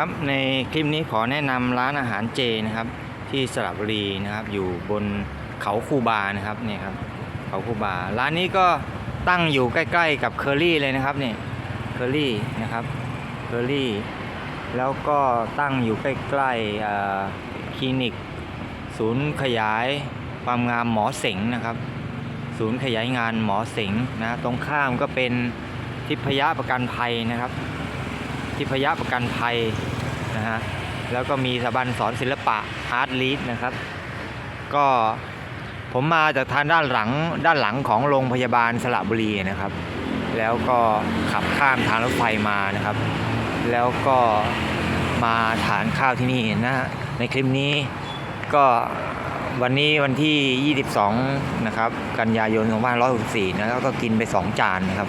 ครับในคลิปนี้ขอแนะนำร้านอาหารเจนะครับ ที่สระบุรีนะครับ อยู่บนเขาคูบานะครับเนี่ยครับเขาคูบา ร้านนี้ก็ตั้งอยู่ใกล้ ๆ กับเคอรี่เลยนะครับเนี่ยเคอรี่นะครับเคอรี่แล้วก็ตั้งอยู่ใกล้ๆคลินิก ศูนย์ขยายความงามหมอเสงนะครับ ศูนย์ขยายงานหมอเสงนะตรงข้ามก็เป็นทิพยประกันภัยนะครับ ทิพยประกันภัยนะฮะแล้วก็มีสถาบันสอนศิลปะอาร์ตลีดนะครับ ก็ผมมาจากทางด้านหลังด้านหลังของโรงพยาบาลสระบุรีนะครับ แล้วก็ขับข้ามทางรถไฟมานะครับ แล้วก็มาทานข้าวที่นี่นะฮะในคลิปนี้ก็วันนี้วันที่ 22 นะครับ กันยายน 2564 นะแล้วก็กินไป 2 จานนะครับ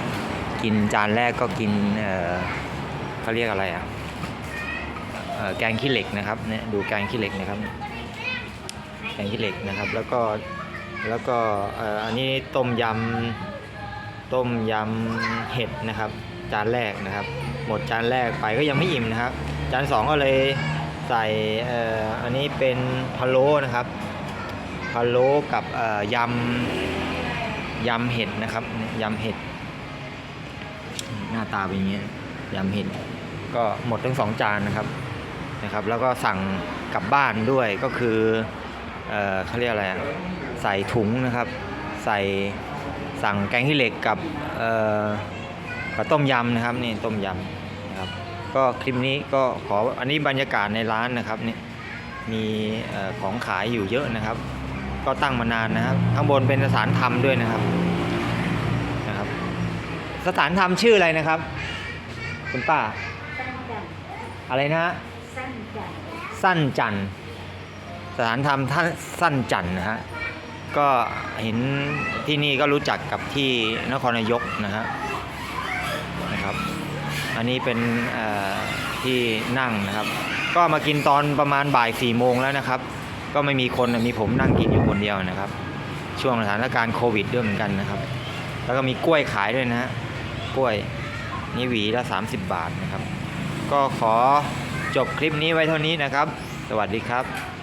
กินจานแรกก็กิน เขาเรียกอะไรอะแกงขี้เหล็กนะครับเนี่ยดูแกงขี้เหล็กนะครับแกงขี้เหล็กนะครับแล้วก็แล้วก็อันนี้ต้มยำต้มยำเห็ดนะครับ จานแรกนะครับ หมดจานแรกไปก็ยังไม่อิ่มนะครับ จานสองก็เลยใส่ออันนี้เป็นพะโล้นะครับพะโล้กับยำยำเห็ดนะครับยำเห็ด หน้าตาเป็นอย่างนี้ยำเห็ด ก็หมดทั้งสองจานนะครับนะครับ แล้วก็สั่งกลับบ้านด้วยก็คือเออเขาเรียกอะไรใส่ถุงนะครับ ใส่สั่งแกงขี้เหล็กกับเอ่อกับต้มยำนะครับนี่ต้มยำนะครับก็คลิปนี้ก็ขออันนี้บรรยากาศในร้านนะครับนี่มีของขายอยู่เยอะนะครับ ก็ตั้งมานานนะครับ ข้างบนเป็นสถานธรรมด้วยนะครับนะครับ สถานธรรมชื่ออะไรนะครับ คุณป้า อะไรนะฮะสั้นจันสั้นจันสถานธรรมท่านสั้นจันนะฮะก็เห็นที่นี่ก็รู้จักกับที่นครนายกนะฮะนะครับ อันนี้เป็นที่นั่งนะครับ ก็มากินตอนประมาณบ่ายสี่โมงแล้วนะครับ ก็ไม่มีคนมีผมนั่งกินอยู่คนเดียวนะครับ ช่วงสถานการณ์โควิดด้วยเหมือนกันนะครับ แล้วก็มีกล้วยขายด้วยนะฮะกล้วยนี่หวีละ 30 บาทนะครับ ก็ขอจบคลิปนี้ไว้เท่านี้นะครับ สวัสดีครับ